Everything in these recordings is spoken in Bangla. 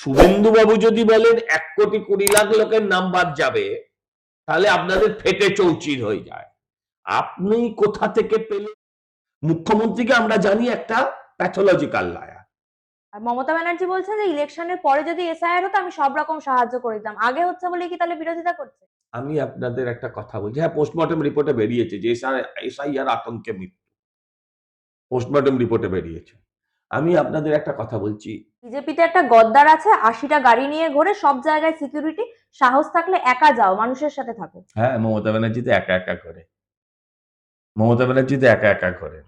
শুভেন্দু বাবু যদি বলেন এক কোটি কুড়ি লাখ লোকের নাম বাদ যাবে তাহলে আপনাদের ফেটে চৌচির হয়ে যায়। আপনি কোথা থেকে পেলেন? মুখ্যমন্ত্রীকে আমরা জানি একটা প্যাথোলজিক্যাল লায়ার আর মমতা ব্যানার্জি বলছেন যে ইলেকশনের পরে যদি এসআইআর হতো আমি সব রকম সাহায্য করে দিতাম। আগে হচ্ছে বলে কি তাহলে বিরোধিতা করছে? আমি আপনাদের একটা কথা বলছি। হ্যাঁ পোস্টমর্টম রিপোর্টে বেরিয়েছে যে এসআইআর আতঙ্কে মৃত্যু। পোস্টমর্টম রিপোর্টে বেরিয়েছে। আমি আপনাদের একটা কথা বলছি। বিজেপিতে একটা গদ্দার আছে আশিটা গাড়ি নিয়ে ঘোরে সব জায়গায় সিকিউরিটি সাহস থাকলে একা যাও মানুষের সাথে থাকো। হ্যাঁ মমতা ব্যানার্জি তো একা একা করে মমতা ব্যানার্জি তো একা একা করে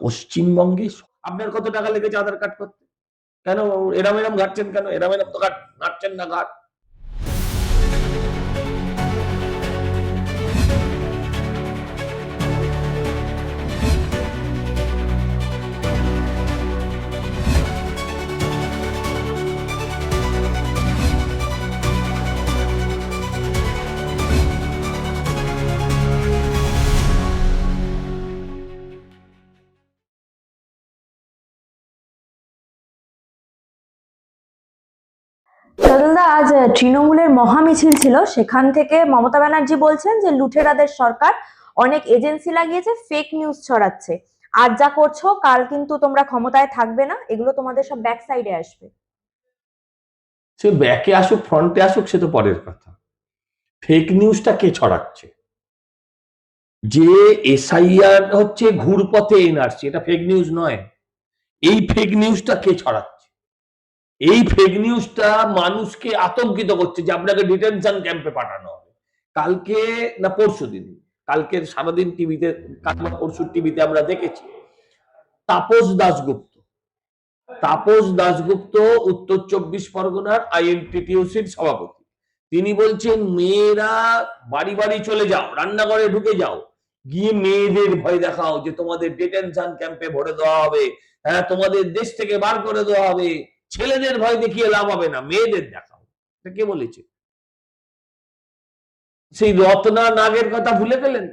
পশ্চিমবঙ্গে আপনার কত টাকা লেগেছে আধার কার্ড করতে? কেন এরম এরম ঘাটছেন কেন? এরম এরম তো ঘাট- ঘাটছেন না ঘাট। তৃণমূলের মহামিছিল ছিল, সেখান থেকে মমতা ব্যানার্জি বলছেন যে লুঠেরাদের সরকার অনেক এজেন্সি লাগিয়েছে ফেক নিউজ ছড়াচ্ছে। আজ যা করছ, কাল কিন্তু তোমরা ক্ষমতায় থাকবে না, এগুলো তোমাদের সব ব্যাক সাইডে আসবে। সে ব্যাকে আসুক ফ্রন্টে আসুক, সে তো পরের কথা। ফেক নিউজটা কে ছড়াচ্ছে? যে এসআইআর হচ্ছে ঘুরপথে এনআরসি এটা ফেক নিউজ নয়। এই ফেক নিউজটা কে ছড়াচ্ছে? এই ফেক নিউজটা মানুষকে আতঙ্কিত করছে যে আপনাকে ডিটেনশন ক্যাম্পে পাঠানো হবে। কালকে না পরশু দিন? কালকের সারাদিন টিভিতে পরশু টিভিতে আমরা দেখেছি। তাপস দাশগুপ্ত। তাপস দাশগুপ্ত উত্তর চব্বিশ পরগনার আইএনটিটিউসির সভাপতি। তিনি বলছেন, মেয়েরা বাড়ি বাড়ি চলে যাও, রান্নাঘরে ঢুকে যাও। গিয়ে মেয়েদের ভয় দেখাও যে তোমাদের ডিটেনশন ক্যাম্পে ভরে দেওয়া হবে। হ্যাঁ তোমাদের দেশ থেকে বার করে দেওয়া হবে। ছেলেদের ভয় দেখিয়ে লাভ হবে না, মেয়েদের দেখাও। এটা কে বলেছে? সেই রত্না নাগের কথা ভুলে গেলেন?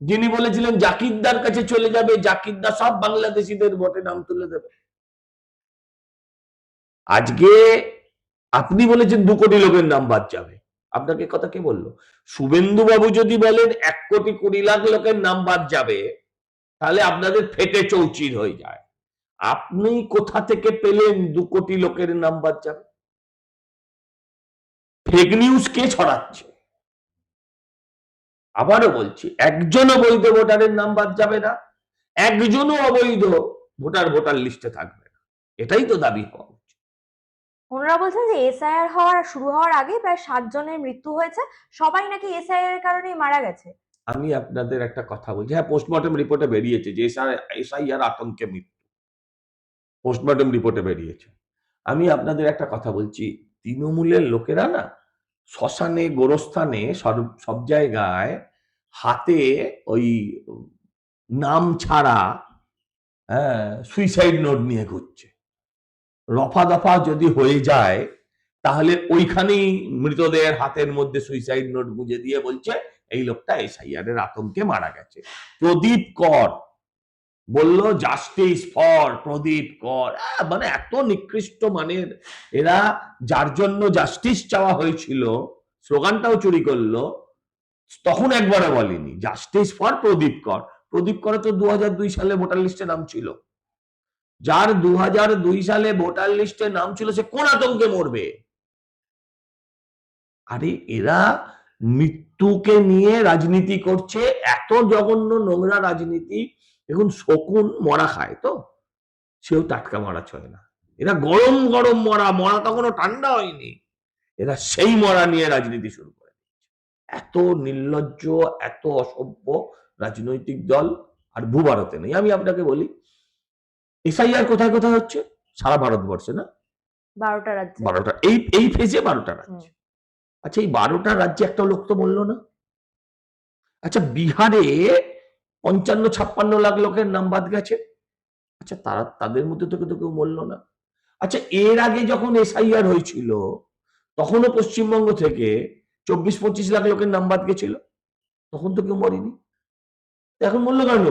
যিনি বলেছিলেন, জাকিরদার কাছে চলে যাবে, জাকিরদা সব বাংলাদেশিদের ভোটে নাম তুলে দেবে। আজকে আপনি বলেছেন, দু কোটি লোকের নাম বাদ যাবে। আপনাকে কথা কে বলল? শুভেন্দু বাবু যদি বলেন, এক কোটি কুড়ি লাখ লোকের নাম বাদ যাবে, তাহলে আপনাদের ফেটে চৌচির হয়ে যায়। আপনি কোথা থেকে পেলেন দু কোটি লোকের নাম্বার যাবে ফেক নিউজ কে ছড়াচ্ছে? আবারও বলছি একজনও বৈধ ভোটারের নাম্বার যাবে না একজনও অবৈধ ভোটার ভোটার লিস্টে থাকবে না। এটাই তো দাবি হওয়া। ওনারা বলছেন যে এসআইআর হওয়ার শুরু হওয়ার আগে প্রায় সাত জনের মৃত্যু হয়েছে। সবাই নাকি এসআইআর এর কারণেই মারা গেছে। আমি আপনাদের একটা কথা বলছি। হ্যাঁ পোস্টমর্টম রিপোর্টে বেরিয়েছে যে এসআইআর আতঙ্কে মৃত্যু। পোস্টমর্টম রিপোর্টে বেরিয়েছে। আমি আপনাদের একটা কথা বলছি, তৃণমূলের লোকেরা না শ্মশানে, গোরস্থানে সব জায়গায় হাতে ওই নাম ছাড়া হ্যাঁ সুইসাইড নোট নিয়ে ঘুরছে। রফা দফা যদি হয়ে যায়, তাহলে ওইখানেই মৃতদেহের হাতের মধ্যে সুইসাইড নোট গুঁজে দিয়ে বলছে, এই লোকটা এসআইআর এর আতঙ্কে মারা গেছে। প্রদীপ কর বলল জাস্টিস ফর প্রদীপ কর। মানে এত নিকৃষ্ট মানের। এরা যার জন্য জাস্টিস চাওয়া হয়েছিল, স্লোগানটাও চুরি করল, তখন একবারও বলেনি জাস্টিস ফর প্রদীপ কর। প্রদীপ করে তো দু হাজার দুই সালে ভোটার লিস্টে নাম ছিল। যার দু সালে ভোটার লিস্টে নাম ছিল, সে কোন আতঙ্কে মরবে? আরে, এরা মৃত্যুকে নিয়ে রাজনীতি করছে, এত জঘন্য নোংরা রাজনীতি। এখন শকুন মরা খায় তো সেও টাটকা মরা ছয় না। এরা গরম গরম মরা মরা তখনও ঠান্ডা হয়নি। এরা সেই মরা নিয়ে রাজনীতি শুরু করে এত নির্লজ্জ এত অসভ্য রাজনৈতিক দল আর ভূভারতে নেই। আমি আপনাকে বলি এসআইআর কোথায় কোথায় হচ্ছে? সারা ভারতবর্ষে না? বারোটা রাজ্যে। বারোটা এই এই ফেজে বারোটা রাজ্যে। আচ্ছা এই বারোটা রাজ্যে একটা লোক তো বলল না? আচ্ছা বিহারে পঞ্চান্ন ছাপ্পান্ন লাখ লোকের নাম বাদ গেছে। আচ্ছা তারা তাদের মধ্যে থেকে তো কেউ বলল না। আচ্ছা এর আগে যখন এসআইআর হয়েছিল, তখনও পশ্চিমবঙ্গ থেকে চব্বিশ পঁচিশ লাখ লোকের নাম বাদ গেছিল। তখন তো কেউ মরেনি। এখন বলল কেন?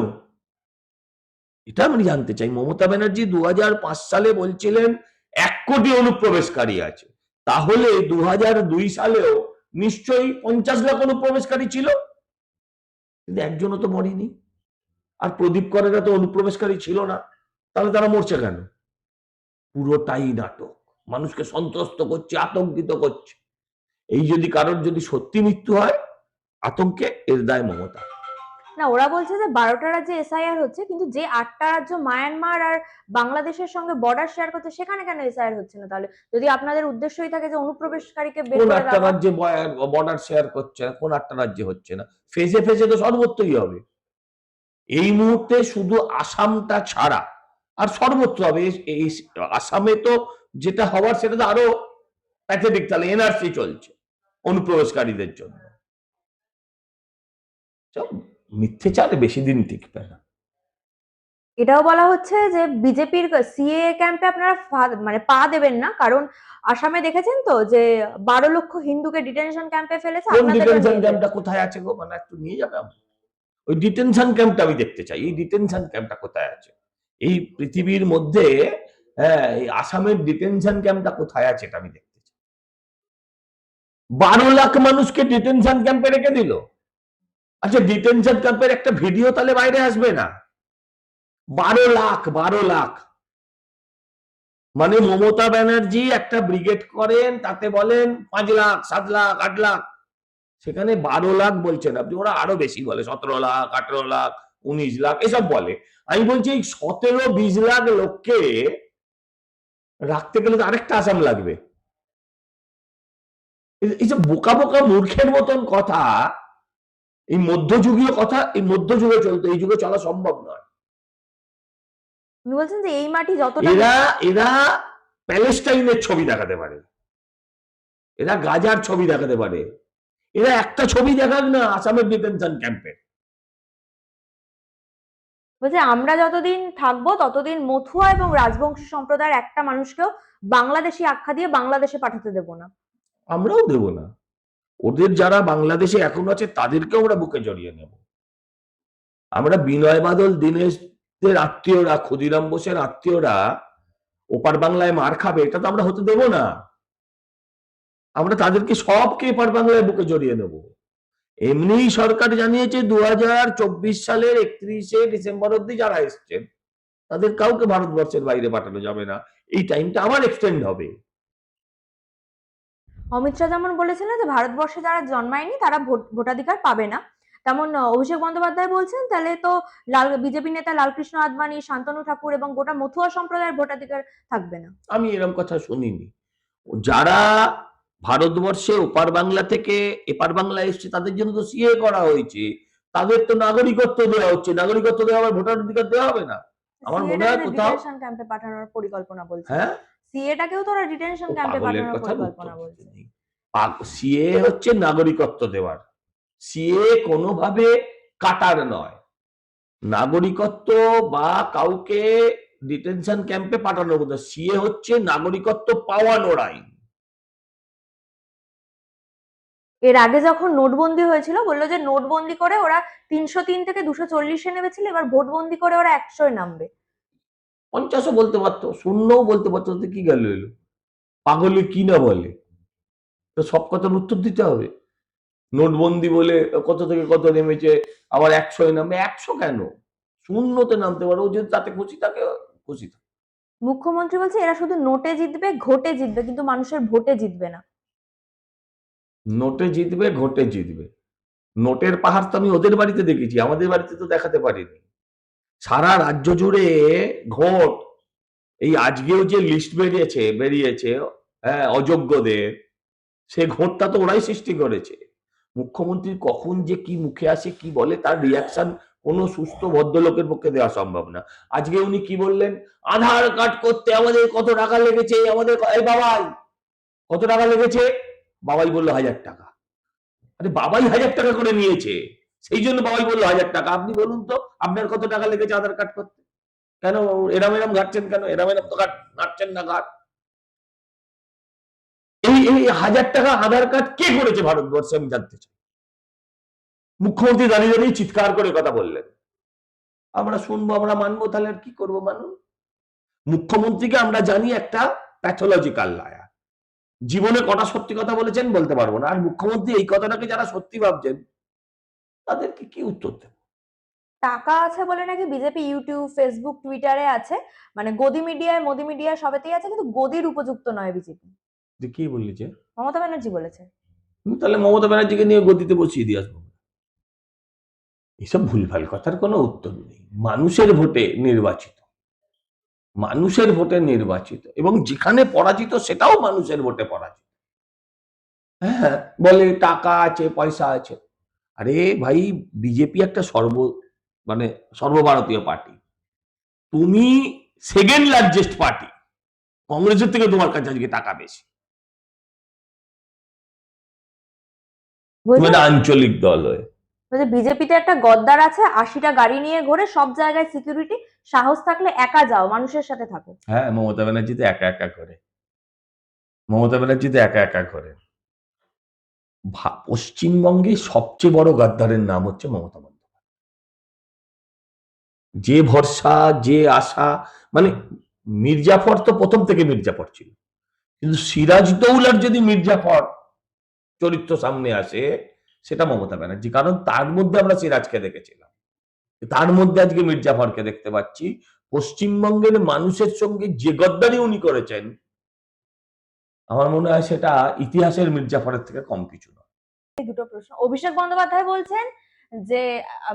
এটা আমি জানতে চাই। মমতা ব্যানার্জি দু হাজার পাঁচ সালে বলছিলেন, এক কোটি অনুপ্রবেশকারী আছে। তাহলে দু সালেও নিশ্চয়ই পঞ্চাশ লাখ অনুপ্রবেশকারী ছিল? কিন্তু একজনও তো মরেনি। আর প্রদীপ করেরা তো অনুপ্রবেশকারী ছিল না। তাহলে তারা মরছে কেন? পুরোটাই নাটক। মানুষকে সন্ত্রস্ত করছে, আতঙ্কিত করছে। এই যদি কারোর যদি সত্যি মৃত্যু হয়, আতঙ্কে এর দায় মমতা। না ওরা বলছে যে বারোটা রাজ্যে এসআইআর হচ্ছে কিন্তু যে আটটা রাজ্য মায়ানমার আর বাংলাদেশের সঙ্গে বর্ডার শেয়ার করছে সেখানে কেন এসআইআর হচ্ছে না তাহলে? যদি আপনাদের উদ্দেশ্যই থাকে যে অনুপ্রবেশকারীকে বের করে দেওয়া রাজ্যে বর্ডার শেয়ার করছে না কোন আটটা রাজ্যে হচ্ছে না? ফেজে ফেজে তো সর্বত্রই হবে। এই মুহূর্তে শুধু আসামটা ছাড়া আর সর্বত্র হবে। এই- আসামে তো যেটা হওয়ার সেটা তো আরও প্যাথেটিক তাহলে এনআরসি চলছে অনুপ্রবেশকারীদের জন্য। মিথ্যেচারে বেশি দিন টিকবে না। এটাও বলা হচ্ছে যে বিজেপির সিএ ক্যাম্পে আপনারা মানে পা দেবেন না কারণ আসামে দেখেছেন তো যে বারো লক্ষ হিন্দুকে ডিটেনশন ক্যাম্পে ফেলেছে কোন আপনাদেরও ডিটেনশন ক্যাম্পটা কোথায় আছে গো? মানে একটু নিয়ে যাবে ওই ডিটেনশন ক্যাম্পটা আমি দেখতে চাই। এই ডিটেনশন ক্যাম্পটা কোথায় আছে? এই পৃথিবীর মধ্যে হ্যাঁ এই আসামের ডিটেনশন ক্যাম্পটা কোথায় আছে এটা আমি দেখতে চাই। বারো লাখ মানুষকে ডিটেনশন ক্যাম্পে রেখে দিল। আচ্ছা ডিটেনশন ক্যাম্পের একটা ভিডিও তাহলে বাইরে আসবে না? বারো লাখ বারো লাখ। মানে মমতা ব্যানার্জি একটা ব্রিগেড করেন, তাতে বলেন পাঁচ লাখ, সাত লাখ, আট লাখ। সেখানে বারো লাখ বলছেন আপনি, ওরা আরও বেশি বলে, সতেরো লাখ, আঠেরো লাখ, উনিশ লাখ, এসব বলে। আমি বলছি, এই সতেরো, বিশ লাখ লোককে রাখতে গেলে তো আরেকটা আসাম লাগবে। এই- যে বোকা বোকা মূর্খের মতন কথা এই মধ্যযুগীয় কথা এই মধ্যযুগে চলতো এই যুগে চলা সম্ভব নয়। বলছেন যে এই মাটি যতটা এরা এরা প্যালেস্টাইনের ছবি দেখাতে পারে। এরা গাজার ছবি দেখাতে পারে। এরা একটা ছবি দেখাক না আসামের ডিটেনশন ক্যাম্পে। বলছে আমরা যতদিন থাকব ততদিন মথুয়া এবং রাজবংশী সম্প্রদায়ের একটা মানুষকেও বাংলাদেশি আখ্যা দিয়ে বাংলাদেশে পাঠাতে দেবো না। আমরাও দেব না। ওদের যারা বাংলাদেশে এখন আছে, তাদেরকেও আমরা বুকে জড়িয়ে নেব। আমরা বিনয় বাদল, দীনেশদের আত্মীয়রা, ক্ষুদিরাম বোসের আত্মীয়রা, ওপার বাংলায় মার খাবে, এটা তো আমরা হতে দেব না। আমরা তাদেরকে সবকে এপার বাংলায় বুকে জড়িয়ে নেব। এমনিই সরকার জানিয়েছে দু হাজার চব্বিশ সালের একত্রিশে ডিসেম্বর অব্দি যারা এসছেন, তাদের কাউকে ভারতবর্ষের বাইরে পাঠানো যাবে না। এই টাইমটা আবার এক্সটেন্ড হবে। অমিত শাহ যেমন বলেছিলেন যে ভারতবর্ষে যারা জন্মায়নি তারা ভোট- ভোটাধিকার পাবে না। তেমন অভিষেক বন্দ্যোপাধ্যায় বলছেন তাহলে তো লাল বিজেপি নেতা লালকৃষ্ণ আদবানি শান্তনু ঠাকুর এবং গোটা মথুয়া সম্প্রদায়ের ভোটাধিকার থাকবে না। আমি এরকম কথা শুনিনি। যারা ভারতবর্ষে ওপার বাংলা থেকে এপার বাংলা এসছে তাদের জন্য তো সিএ করা হয়েছে। তাদের তো নাগরিকত্ব দেওয়া হচ্ছে। নাগরিকত্ব দেওয়া হবে ভোটার অধিকার দেওয়া হবে না? আমার মনে হয় কোথাও- ক্যাম্পে পাঠানোর পরিকল্পনা বলছে হ্যাঁ? সিএটাকেও তো ওরা ডিটেনশন ক্যাম্পে পাঠানোর পরিকল্পনা বলছে। সিএ হচ্ছে নাগরিকত্ব দেওয়ার। সিএ কোনোভাবে কাটার নয়। নাগরিকত্ব বা কাউকে ডিটেনশন ক্যাম্পে পাঠানোর কথা সিএ হচ্ছে নাগরিকত্ব পাওয়ানোর আইন। এর আগে যখন নোটবন্দি হয়েছিল বলল যে নোটবন্দি করে ওরা তিনশো তিন থেকে দুশো চল্লিশে নেমেছিল এবার ভোটবন্দি করে ওরা একশোয় নামবে। পঞ্চাশও বলতে পারতো শূন্যও বলতে পারতো তাতে কি গেল এলো? পাগলে কি না বলে? তো সব কথার উত্তর দিতে হবে। নোটবন্দি বলে কত থেকে কত নেমেছে আবার একশোয় নামে একশো কেন? শূন্যতে নামতে পারে ও যদি তাতে খুশি থাকে খুশি থাকে। মুখ্যমন্ত্রী বলছে এরা শুধু নোটে জিতবে ঘোটে জিতবে কিন্তু মানুষের ভোটে জিতবে না। নোটে জিতবে ঘোটে জিতবে। নোটের পাহাড় তো আমি ওদের বাড়িতে দেখেছি আমাদের বাড়িতে তো দেখাতে পারিনি। সারা রাজ্য জুড়ে ঘোট এই আজকেও যে লিস্ট বেরিয়েছে বেরিয়েছে হ্যাঁ অযোগ্যদের, সে ঘোটটা তো ওরাই সৃষ্টি করেছে। মুখ্যমন্ত্রী কখন যে কি মুখে আসে, কি বলে, তার রিয়াকশন কোনো সুস্থ ভদ্রলোকের পক্ষে দেওয়া সম্ভব না। আজকে উনি কি বললেন? আধার কার্ড করতে আমাদের কত টাকা লেগেছে? আমাদের এই বাবাই, কত টাকা লেগেছে? বাবাই বলল হাজার টাকা। আরে বাবাই হাজার টাকা করে নিয়েছে। সেই জন্য বাবাই বলল, হাজার টাকা। আপনি বলুন তো, আপনার কত টাকা লেগেছে আধার কার্ড করতে? কেন, এরাম এরাম ঘাটছেন কেন? এরাম এরাম তো ঘাটছেন না ঘাট। এই এই হাজার টাকা আধার কার্ড কে করেছে ভারতবর্ষে, আমি জানতে চাই। মুখ্যমন্ত্রী দাঁড়িয়ে দাঁড়িয়ে চিৎকার করে কথা বললেন। আমরা শুনব, আমরা মানবো, তাহলে আর কি করব মানুষ মুখ্যমন্ত্রীকে আমরা জানি একটা প্যাথোলজিক্যাল লায়ার জীবনে কটা সত্যি কথা বলেছেন বলতে পারব না। আর মুখ্যমন্ত্রী এই কথাটাকে যারা সত্যি ভাবছেন তাদেরকে কি উত্তর দেব? টাকা আছে বলে নাকি বিজেপি ইউটিউব ফেসবুক টুইটারে আছে। মানে গদি মিডিয়ায় মোদি মিডিয়া সবেতেই আছে কিন্তু গদির উপযুক্ত নয় বিজেপি। কি বললি যে? মমতা ব্যানার্জি বলেছে। তাহলে মমতা ব্যানার্জিকে নিয়ে গদিতে বসিয়ে দিয়ে আসব এসব ভুলভাল কথার কোনো উত্তর নেই। মানুষের ভোটে নির্বাচিত। মানুষের ভোটে নির্বাচিত। এবং যেখানে পরাজিত সেটাও মানুষের ভোটে পরাজিত। হ্যাঁ বলে টাকা আছে পয়সা আছে। আরে ভাই বিজেপি একটা সর্ব মানে সর্বভারতীয় পার্টি। তুমি সেকেন্ড লার্জেস্ট পার্টি কংগ্রেসের থেকে তোমার কাছে আজকে টাকা বেশি। আঞ্চলিক দল হয়ে। বিজেপিতে একটা গদ্দার আছে আশিটা গাড়ি নিয়ে ঘোরে সব জায়গায় সিকিউরিটি সাহস থাকলে একা যাও মানুষের সাথে থাকো। হ্যাঁ মমতা ব্যানার্জি তো একা একা করে মমতা ব্যানার্জি তো একা একা করে পশ্চিমবঙ্গে সবচেয়ে বড় গাদ্দারের নাম হচ্ছে মমতা বন্দ্যোপাধ্যায়। যে ভরসা, যে আশা মানে মির্জাফর তো প্রথম থেকে মির্জাফর ছিল। কিন্তু সিরাজদৌলার যদি মির্জাফর চরিত্র সামনে আসে, সেটা মমতা ব্যানার্জি। কারণ তার মধ্যে আমরা সিরাজকে দেখেছিলাম। তার মধ্যে আজকে মির্জাফরকে দেখতে পাচ্ছি। পশ্চিমবঙ্গের মানুষের সঙ্গে যে গদ্দারি উনি করেছেন, আমার মনে হয় সেটা ইতিহাসের মির্জাফরের থেকে কম কিছু দুটো প্রশ্ন। অভিষেক বন্দ্যোপাধ্যায় বলছেন যে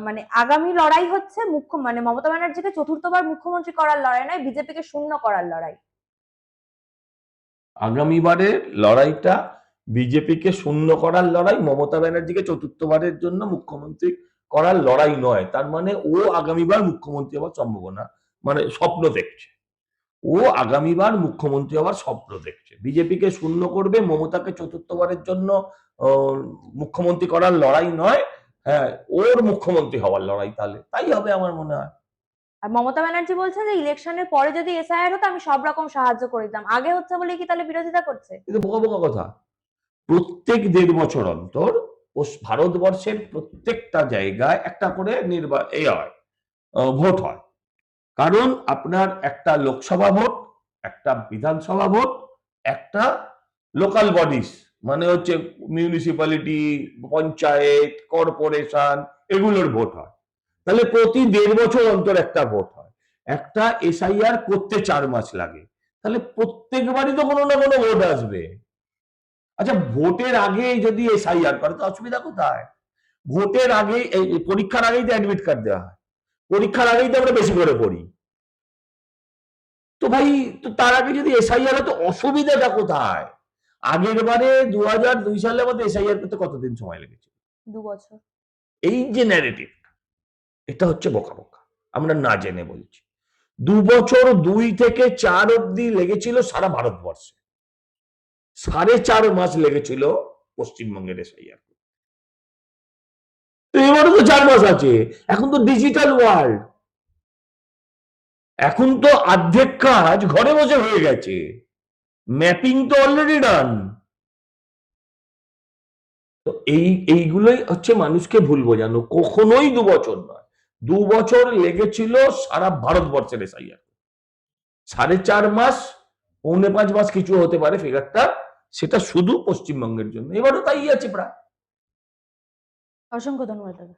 মানে আগামী লড়াই হচ্ছে মুখ্য মানে মমতা ব্যানার্জিকে চতুর্থবার মুখ্যমন্ত্রী করার লড়াই নয়, বিজেপিকে শূন্য করার লড়াই। আগামীবারের লড়াইটা বিজেপিকে শূন্য করার লড়াই, মমতা ব্যানার্জিকে চতুর্থবারের জন্য মুখ্যমন্ত্রী করার লড়াই নয়। তার মানে ও আগামীবার মুখ্যমন্ত্রী হওয়ার সম্ভাবনা মানে স্বপ্ন দেখছে। ও আগামীবার মুখ্যমন্ত্রী হওয়ার স্বপ্ন দেখছে। বিজেপিকে শূন্য করবে মমতাকে চতুর্থবারের জন্য মুখ্যমন্ত্রী করার লড়াই নয়। হ্যাঁ ওর মুখ্যমন্ত্রী হওয়ার লড়াই তাহলে। তাই হবে আমার মনে হয়। আর মমতা ব্যানার্জি বলছেন যে ইলেকশনের পরে যদি এসআইআর হতো আমি সব রকম সাহায্য করে দিতাম। আগে হচ্ছে বলে কি তাহলে বিরোধিতা করছে? কিন্তু বোকা বোকা কথা। প্রত্যেক দেড় বছর অন্তর পস- ভারতবর্ষের প্রত্যেকটা জায়গায় একটা করে নির্বা এ হয় ভোট হয়। কারণ আপনার একটা লোকসভা ভোট, একটা বিধানসভা ভোট, একটা লোকাল বডিস মানে হচ্ছে মিউনিসিপ্যালিটি পঞ্চায়েত কর্পোরেশন এগুলোর ভোট হয়। তাহলে প্রতি দেড় বছর অন্তর একটা ভোট হয়। একটা এসআইআর করতে চার মাস লাগে। তাহলে প্রত্যেকবারই তো কোনো না কোনো ভোট আসবে। আচ্ছা ভোটের আগে যদি এসআইআর করে, তো অসুবিধা কোথায়? ভোটের আগে পরীক্ষার আগেই তো অ্যাডমিট কার্ড দেওয়া হয়। পরীক্ষার আগেই তো আমরা বেশি করে পড়ি। তো ভাই তো তার আগে যদি এসআইআর তো অসুবিধাটা কোথায়? আগের বারে দু হাজার দুই সালের মধ্যে এসআইআর করতে কতদিন সময় লেগেছে? দু বছর। এই যে ন্যারেটিভ এটা হচ্ছে বোকা বোকা আমরা না জেনে বলছি। দু বছর দুই থেকে চার অব্দি লেগেছিল সারা ভারতবর্ষে। সাড়ে চার মাস লেগেছিল পশ্চিমবঙ্গের এসআইআর তো এবারে তো চার মাস আছে। এখন তো ডিজিটাল ওয়ার্ল্ড এখন তো অর্ধেক কাজ ঘরে বসে হয়ে গেছে। ম্যাপিং তো অলরেডি ডান তো এই, এইগুলোই হচ্ছে মানুষকে ভুল বোঝানো কখনোই দু বছর নয়। দু বছর লেগেছিল সারা ভারতবর্ষের এসআইআর সাড়ে চার মাস, পৌনে পাঁচ মাস কিছু হতে পারে ফিগারটা সেটা শুধু পশ্চিমবঙ্গের জন্য। এবারও তাই আছে প্রায়। অসংখ্য ধন্যবাদ দাদা।